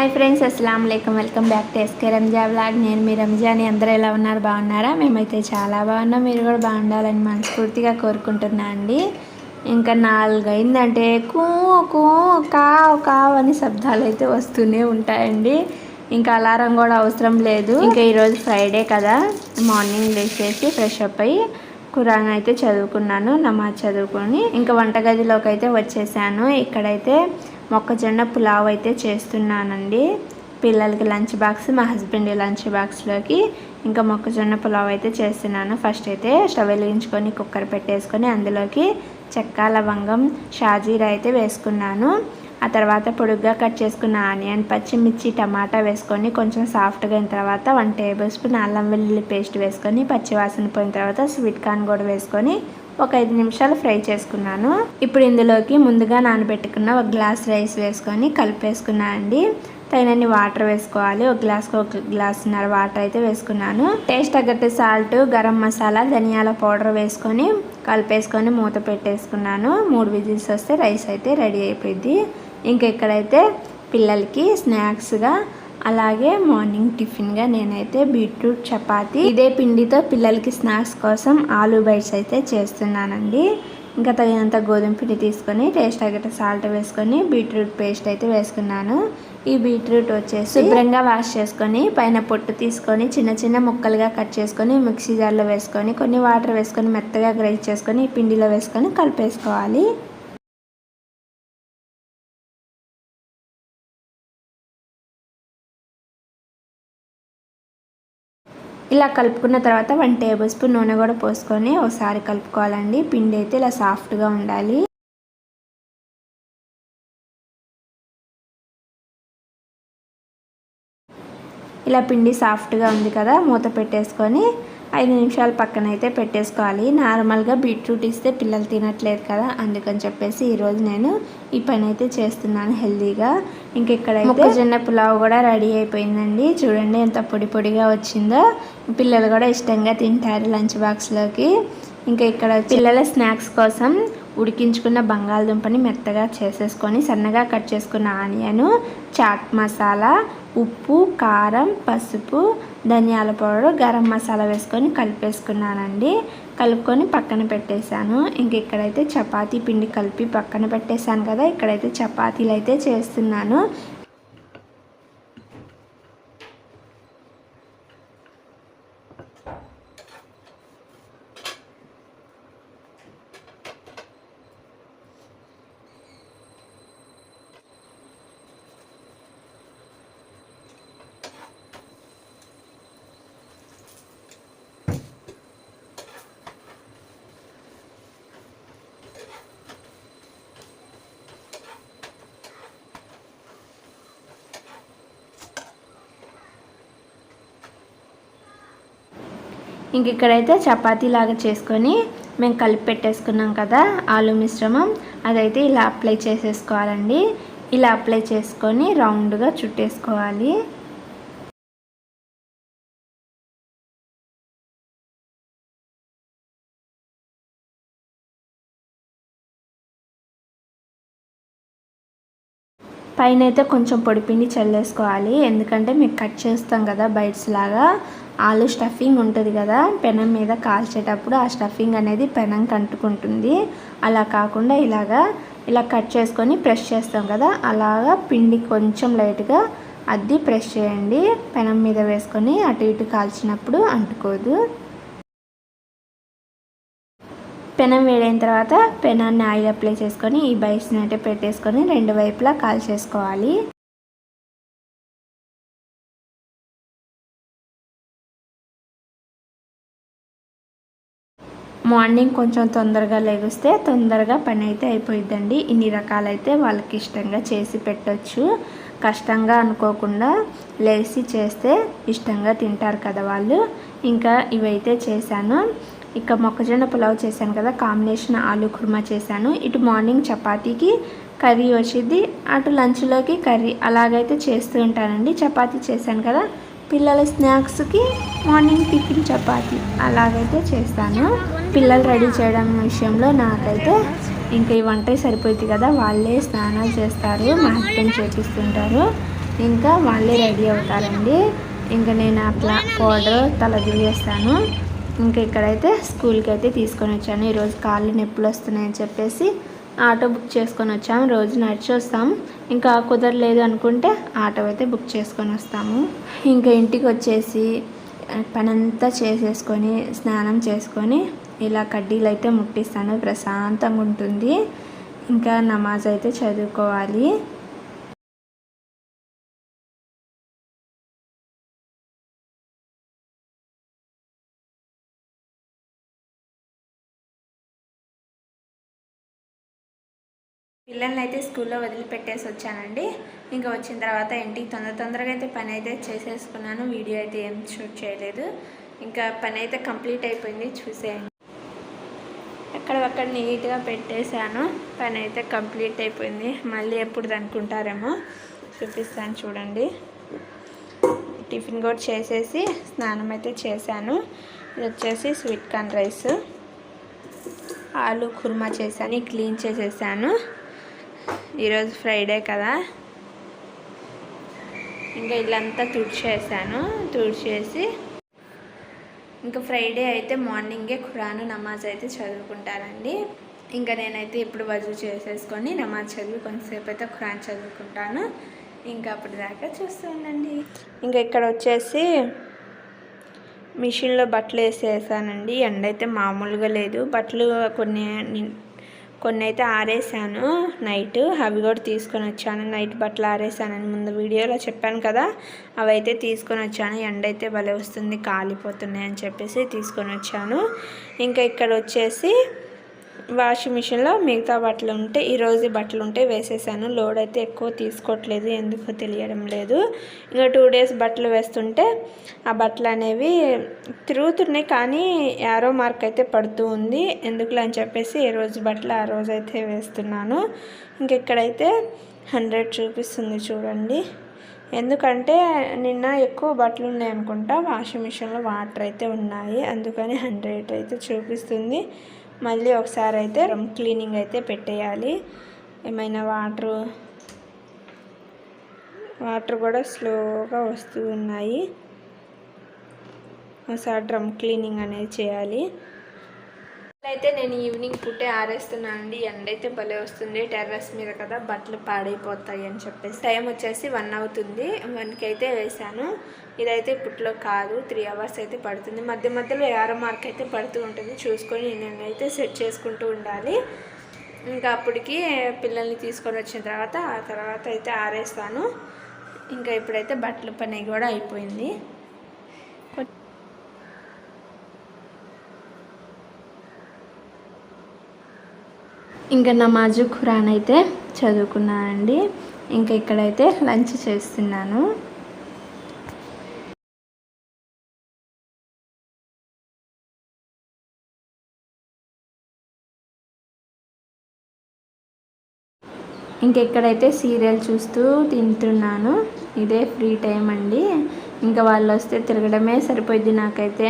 Hi friends అస్సలం అయికం welcome back to SK Ranja blog నేను మీ రంజాని అందరూ ఎలా ఉన్నారు? బాగున్నారా? మేమైతే చాలా బాగున్నాం. మీరు కూడా బాగుండాలని మనస్ఫూర్తిగా కోరుకుంటున్నా అండి. ఇంకా నాలుగైందంటే కూ కూ కావ్ కావ్ అని శబ్దాలు అయితే వస్తూనే ఉంటాయండి. ఇంకా అలారం కూడా అవసరం లేదు. ఇంకా ఈరోజు ఫ్రైడే కదా. మార్నింగ్ లేచేసి ఫ్రెష్ అప్ అయ్యి ఖురాన్ అయితే చదువుకున్నాను నమాజ్ చదువుకొని. ఇంకా వంటగదిలోకి అయితే వచ్చేసాను. ఇక్కడైతే మొక్కజొన్న పులావ్ అయితే చేస్తున్నానండి. పిల్లలకి లంచ్ బాక్స్ మా హస్బెండ్ లంచ్ బాక్స్లోకి ఇంకా మొక్కజొన్న పులావ్ అయితే చేస్తున్నాను. ఫస్ట్ అయితే స్టవ్ వెలిగించుకొని కుక్కర్ పెట్టేసుకొని అందులోకి చెక్క లవంగం షాజీరా అయితే వేసుకున్నాను. ఆ తర్వాత పొడుగ్గా కట్ చేసుకున్న ఆనియన్ పచ్చిమిర్చి టమాటా వేసుకొని కొంచెం సాఫ్ట్గా అయిన తర్వాత వన్ టేబుల్ స్పూన్ అల్లం వెల్లుల్లి పేస్ట్ వేసుకొని పచ్చివాసన పోయిన తర్వాత స్వీట్ కార్న్ కూడా వేసుకొని ఒక ఐదు నిమిషాలు ఫ్రై చేసుకున్నాను. ఇప్పుడు ఇందులోకి ముందుగా నానబెట్టుకున్న ఒక గ్లాస్ రైస్ వేసుకొని కలిపేసుకున్నా అండి. తగినన్ని వాటర్ వేసుకోవాలి. ఒక గ్లాస్కి ఒక గ్లాసున్నర వాటర్ అయితే వేసుకున్నాను. టేస్ట్ తగ్గట్టు సాల్ట్ గరం మసాలా ధనియాల పౌడర్ వేసుకొని కలిపేసుకొని మూత పెట్టేసుకున్నాను. మూడు విజిల్స్ వస్తే రైస్ అయితే రెడీ అయిపోయింది. ఇంకా ఇక్కడైతే పిల్లలకి స్నాక్స్గా అలాగే మార్నింగ్ టిఫిన్గా నేనైతే బీట్రూట్ చపాతి ఇదే పిండితో పిల్లలకి స్నాక్స్ కోసం ఆలూ బైట్స్ అయితే చేస్తున్నానండి. ఇంకా తగినంత గోధుమ పిండి తీసుకొని టేస్ట్ తగ్గట సాల్ట్ వేసుకొని బీట్రూట్ పేస్ట్ అయితే వేసుకున్నాను. ఈ బీట్రూట్ వచ్చేసి శుభ్రంగా వాష్ చేసుకొని పైన పొట్టు తీసుకొని చిన్న చిన్న ముక్కలుగా కట్ చేసుకొని మిక్సీ జార్లో వేసుకొని కొన్ని వాటర్ వేసుకొని మెత్తగా గ్రైండ్ చేసుకొని ఈ పిండిలో వేసుకొని కలిపేసుకోవాలి. ఇలా కలుపుకున్న తర్వాత వన్ టేబుల్ స్పూన్ నూనె కూడా పోసుకొని ఒకసారి కలుపుకోవాలండి. పిండి అయితే ఇలా సాఫ్ట్గా ఉండాలి. ఇలా పిండి సాఫ్ట్గా ఉంది కదా మూత పెట్టేసుకొని ఐదు నిమిషాలు పక్కన అయితే పెట్టేసుకోవాలి. నార్మల్గా బీట్రూట్ ఇస్తే పిల్లలు తినట్లేదు కదా అందుకని చెప్పేసి ఈరోజు నేను ఈ పని అయితే చేస్తున్నాను హెల్తీగా ఇంక ఇక్కడ మొక్కజొన్న పులావ్ కూడా రెడీ అయిపోయిందండి. చూడండి ఎంత పొడి పొడిగా వచ్చిందో. పిల్లలు కూడా ఇష్టంగా తింటారు లంచ్ బాక్స్లోకి. ఇంకా ఇక్కడ పిల్లల స్నాక్స్ కోసం ఉడికించుకున్న బంగాళదుంపని మెత్తగా చేసేసుకొని సన్నగా కట్ చేసుకున్న ఆనియను చాట్ మసాలా ఉప్పు కారం పసుపు ధనియాల పౌడర్ గరం మసాలా వేసుకొని కలిపేసుకున్నానండి. కలుపుకొని పక్కన పెట్టేశాను. ఇంక ఇక్కడైతే చపాతీ పిండి కలిపి పక్కన పెట్టేశాను కదా ఇక్కడైతే చపాతీలు అయితే చేస్తున్నాను. ఇంక ఇక్కడైతే చపాతీ లాగా చేసుకొని మేము కలిపి పెట్టేసుకున్నాం కదా ఆలు మిశ్రమం. అదైతే ఇలా అప్లై చేసేసుకోవాలండి. ఇలా అప్లై చేసుకొని రౌండ్గా చుట్టేసుకోవాలి. పైన అయితే కొంచెం పొడిపిండి చల్లేసుకోవాలి. ఎందుకంటే మీకు కట్ చేస్తాం కదా బైట్స్ లాగా. ఆలు స్టఫింగ్ ఉంటుంది కదా పెనం మీద కాల్చేటప్పుడు ఆ స్టఫింగ్ అనేది పెనం కంటుకుంటుంది. అలా కాకుండా ఇలాగా ఇలా కట్ చేసుకొని ప్రెస్ చేస్తాం కదా అలాగా పిండి కొంచెం లైట్గా అద్ది ప్రెస్ చేయండి. పెనం మీద వేసుకొని అటు ఇటు కాల్చినప్పుడు అంటుకోదు. పెనం వేడైన తర్వాత పెనాన్ని ఆయిల్ అప్లై చేసుకొని ఈ బైస్ని అయితే పెట్టేసుకొని రెండు వైపులా కాల్చేసుకోవాలి. మార్నింగ్ కొంచెం తొందరగా లెగిస్తే తొందరగా పని అయితే అయిపోయిద్దండి. ఇన్ని రకాలైతే వాళ్ళకి ఇష్టంగా చేసి పెట్టచ్చు. కష్టంగా అనుకోకుండా లేచి చేస్తే ఇష్టంగా తింటారు కదా వాళ్ళు. ఇంకా ఇవైతే చేశాను. ఇక మొక్కజొన్న పులావ్ చేశాను కదా కాంబినేషన్ ఆలు కుర్మా చేశాను. ఇటు మార్నింగ్ చపాతీకి కర్రీ వచ్చింది అటు లంచ్లోకి కర్రీ. అలాగైతే చేస్తూ ఉంటానండి. చపాతీ చేశాను కదా పిల్లల స్నాక్స్కి మార్నింగ్ టిఫిన్ చపాతి అలాగైతే చేస్తాను. పిల్లలు రెడీ చేయడం విషయంలో నాకైతే ఇంకా ఈ వంట సరిపోయింది కదా వాళ్ళే స్నానాలు చేస్తారు మా హస్బెండ్ చేపిస్తుంటారు. ఇంకా వాళ్ళే రెడీ అవుతారండి. ఇంకా నేను అట్లా పౌడర్ తల దిగేస్తాను ఇంకా ఇక్కడైతే స్కూల్కి అయితే తీసుకొని వచ్చాను. ఈరోజు కాళ్ళు నొప్పులు వస్తున్నాయని చెప్పేసి ఆటో బుక్ చేసుకొని వచ్చాము. రోజు నడిచి వస్తాం ఇంకా కుదరలేదు అనుకుంటే ఆటో అయితే బుక్ చేసుకొని వస్తాము. ఇంకా ఇంటికి వచ్చేసి పనంతా చేసేసుకొని స్నానం చేసుకొని ఇలా కడ్డీలు అయితే ముట్టిస్తాను. ప్రశాంతంగా ఉంటుంది. ఇంకా నమాజ్ అయితే చదువుకోవాలి. పిల్లల్ని అయితే స్కూల్లో వదిలిపెట్టేసి వచ్చానండి. ఇంకా వచ్చిన తర్వాత ఇంటికి తొందర తొందరగా అయితే పని అయితే చేసేసుకున్నాను. వీడియో అయితే ఏం షూట్ చేయలేదు. ఇంకా పని అయితే కంప్లీట్ అయిపోయింది. చూసేయండి. అక్కడ నీట్గా పెట్టేశాను. పని అయితే కంప్లీట్ అయిపోయింది. మళ్ళీ ఎప్పుడు అనుకుంటారేమో చూపిస్తాను చూడండి. టిఫిన్ కూడా చేసేసి స్నానం అయితే చేశాను. ఇది వచ్చేసి స్వీట్ కార్న్ రైస్. ఆలు కుర్మా చేశాను. క్లీన్ చేసేసాను. ఈరోజు ఫ్రైడే కదా. ఇంకా ఇల్లంతా తుడిచేసాను. తుడిచేసి ఇంకా ఫ్రైడే అయితే మార్నింగే ఖురాను నమాజ్ అయితే చదువుకుంటానండి. ఇంకా నేనైతే ఇప్పుడు వజు చేసేసుకొని నమాజ్ చదివి కొంతసేపు అయితే ఖురాన్ చదువుకుంటాను. ఇంకా అప్పటి దాకా చూస్తానండి ఇంకా ఇక్కడ వచ్చేసి మిషన్లో బట్టలు వేసేసానండి ఎండ అయితే మామూలుగా లేదు. బట్టలు కొన్ని కొన్ని అయితే ఆరేసాను నైట్. అవి కూడా తీసుకొని వచ్చాను. నైట్ బట్టలు ఆరేసానని ముందు వీడియోలో చెప్పాను కదా అవి అయితే తీసుకొని వచ్చాను. ఎండ అయితే భలే వస్తుంది కాలిపోతున్నాయి అని చెప్పేసి తీసుకొని వచ్చాను. ఇంకా ఇక్కడ వచ్చేసి వాషింగ్ మిషన్లో మిగతా బట్టలు ఉంటే ఈరోజు బట్టలు ఉంటే వేసేసాను. లోడ్ అయితే ఎక్కువ తీసుకోవట్లేదు ఎందుకో తెలియడం లేదు. ఇంకా టూ డేస్ బట్టలు వేస్తుంటే ఆ బట్టలు అనేవి తిరుగుతున్నాయి కానీ యారో మార్క్ అయితే పడుతూ ఉంది. ఎందుకులే అని చెప్పేసి ఏ రోజు బట్టలు ఆ రోజు అయితే వేస్తున్నాను. ఇంకెక్కడైతే హండ్రెడ్ చూపిస్తుంది చూడండి. ఎందుకంటే నిన్న ఎక్కువ బట్టలు ఉన్నాయి అనుకుంటా వాషింగ్ మిషన్లో వాటర్ అయితే ఉన్నాయి. అందుకని హండ్రెడ్ అయితే చూపిస్తుంది. మళ్ళీ ఒకసారి అయితే రూమ్ క్లీనింగ్ అయితే పెట్టేయాలి. ఏమైనా వాటర్ వాటర్ కూడా స్లోగా వస్తూ ఉన్నాయి. ఒకసారి డ్రమ్ క్లీనింగ్ అనేది చేయాలి. అయితే నేను ఈవినింగ్ పుట్టే ఆరేస్తున్నాను అండి. ఎండ అయితే భలే వస్తుంది. టెర్రస్ మీద కదా బట్టలు పాడైపోతాయి అని చెప్పేసి. టైం వచ్చేసి వన్ అవుతుంది. వన్కి అయితే వేసాను. ఇదైతే ఇప్పట్లో కాదు. త్రీ అవర్స్ అయితే పడుతుంది. మధ్య మధ్యలో ఏరో మార్క్ అయితే పడుతూ ఉంటుంది. చూసుకొని నేనైతే సెట్ చేసుకుంటూ ఉండాలి. ఇంకా అప్పటికి పిల్లల్ని తీసుకొని వచ్చిన తర్వాత ఆ తర్వాత అయితే ఆరేస్తాను. ఇంకా ఇప్పుడైతే బట్టల పని కూడా అయిపోయింది. ఇంకా నమాజు ఖురాన్ అయితే చదువుకున్నానండి ఇంకా ఇక్కడైతే లంచ్ చేస్తున్నాను. ఇంకెక్కడైతే సీరియల్ చూస్తూ తింటున్నాను. ఇదే ఫ్రీ టైం అండి. ఇంకా వాళ్ళు వస్తే తిరగడమే సరిపోయింది నాకైతే.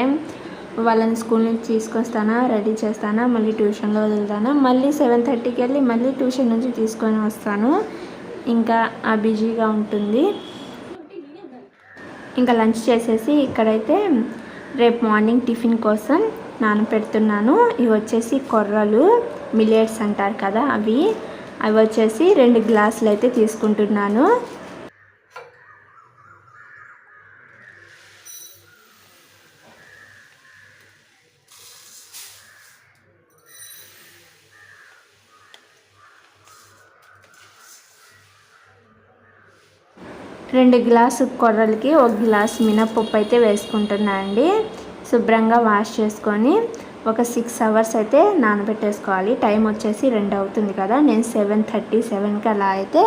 వాళ్ళని స్కూల్ నుంచి తీసుకొస్తానా రెడీ చేస్తానా మళ్ళీ ట్యూషన్లో వదులుతానా మళ్ళీ సెవెన్ థర్టీకి వెళ్ళి మళ్ళీ ట్యూషన్ నుంచి తీసుకొని వస్తాను. ఇంకా ఆ బిజీగా ఉంటుంది. ఇంకా లంచ్ చేసేసి ఇక్కడైతే రేపు మార్నింగ్ టిఫిన్ కోసం నానపెడుతున్నాను. ఇవి వచ్చేసి కొర్రలు మిలియట్స్ అంటారు కదా అవి. అవి వచ్చేసి రెండు గ్లాసులు అయితే తీసుకుంటున్నాను. రెండు గ్లాసు కొర్రలకి ఒక గ్లాస్ మినప్పప్పు అయితే వేసుకుంటున్నా అండి. శుభ్రంగా వాష్ చేసుకొని ఒక సిక్స్ అవర్స్ అయితే నానబెట్టేసుకోవాలి. టైం వచ్చేసి రెండు అవుతుంది కదా. నేను సెవెన్ థర్టీ సెవెన్కి అలా అయితే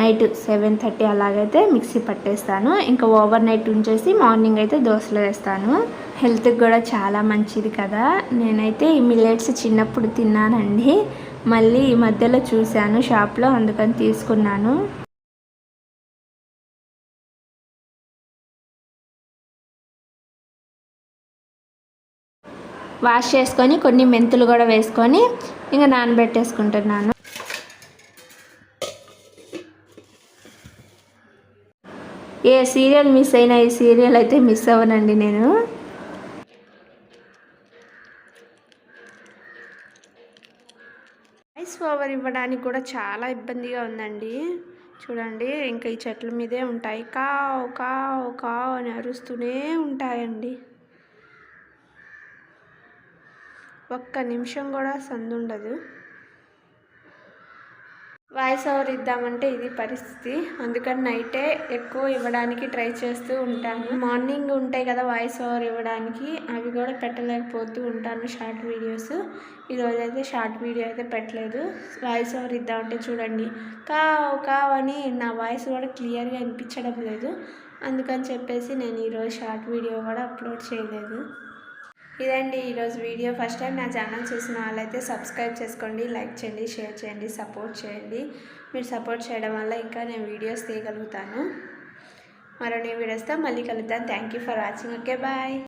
నైట్ సెవెన్ థర్టీ అలాగైతే మిక్సీ పట్టేస్తాను. ఇంకా ఓవర్ నైట్ ఉంచేసి మార్నింగ్ అయితే దోశలు వేస్తాను. హెల్త్కి కూడా చాలా మంచిది కదా. నేనైతే ఈ మిల్లెట్స్ చిన్నప్పుడు తిన్నానండి. మళ్ళీ ఈ మధ్యలో చూశాను షాప్లో అందుకని తీసుకున్నాను. వాష్ చేసుకొని కొన్ని మెంతులు కూడా వేసుకొని ఇంకా నానబెట్టేసుకుంటున్నాను. ఏ సీరియల్ మిస్ అయినా ఈ సీరియల్ అయితే మిస్ అవ్వనండి నేను. ఐస్ ఓవర్ ఇవ్వడానికి కూడా చాలా ఇబ్బందిగా ఉందండి. చూడండి ఇంకా ఈ చెట్ల మీదే ఉంటాయి. కా ఒక ఒక అని అరుస్తూనే ఉంటాయండి. ఒక్క నిమిషం కూడా సందుండదు. వాయిస్ ఓవర్ ఇద్దామంటే ఇది పరిస్థితి. అందుకని నైటే ఎక్కువ ఇవ్వడానికి ట్రై చేస్తూ ఉంటాను. మార్నింగ్ ఉంటాయి కదా వాయిస్ ఓవర్ ఇవ్వడానికి అవి కూడా పెట్టలేకపోతూ ఉంటాను షార్ట్ వీడియోస్. ఈరోజు అయితే షార్ట్ వీడియో అయితే పెట్టలేదు. వాయిస్ ఓవర్ ఇద్దామంటే చూడండి. కావు కావని అని నా వాయిస్ కూడా క్లియర్గా వినిపించడం లేదు. అందుకని చెప్పేసి నేను ఈరోజు షార్ట్ వీడియో కూడా అప్లోడ్ చేయలేదు. ఇదండి ఈరోజు వీడియో. ఫస్ట్ టైం నా ఛానల్ చూసిన వాళ్ళైతే సబ్స్క్రైబ్ చేసుకోండి లైక్ చేయండి షేర్ చేయండి సపోర్ట్ చేయండి. మీరు సపోర్ట్ చేయడం వల్ల ఇంకా నేను వీడియోస్ తీయగలుగుతాను. మరో నేను వీడియోస్తో మళ్ళీ కలుద్దాం. Thank you for watching. Okay bye.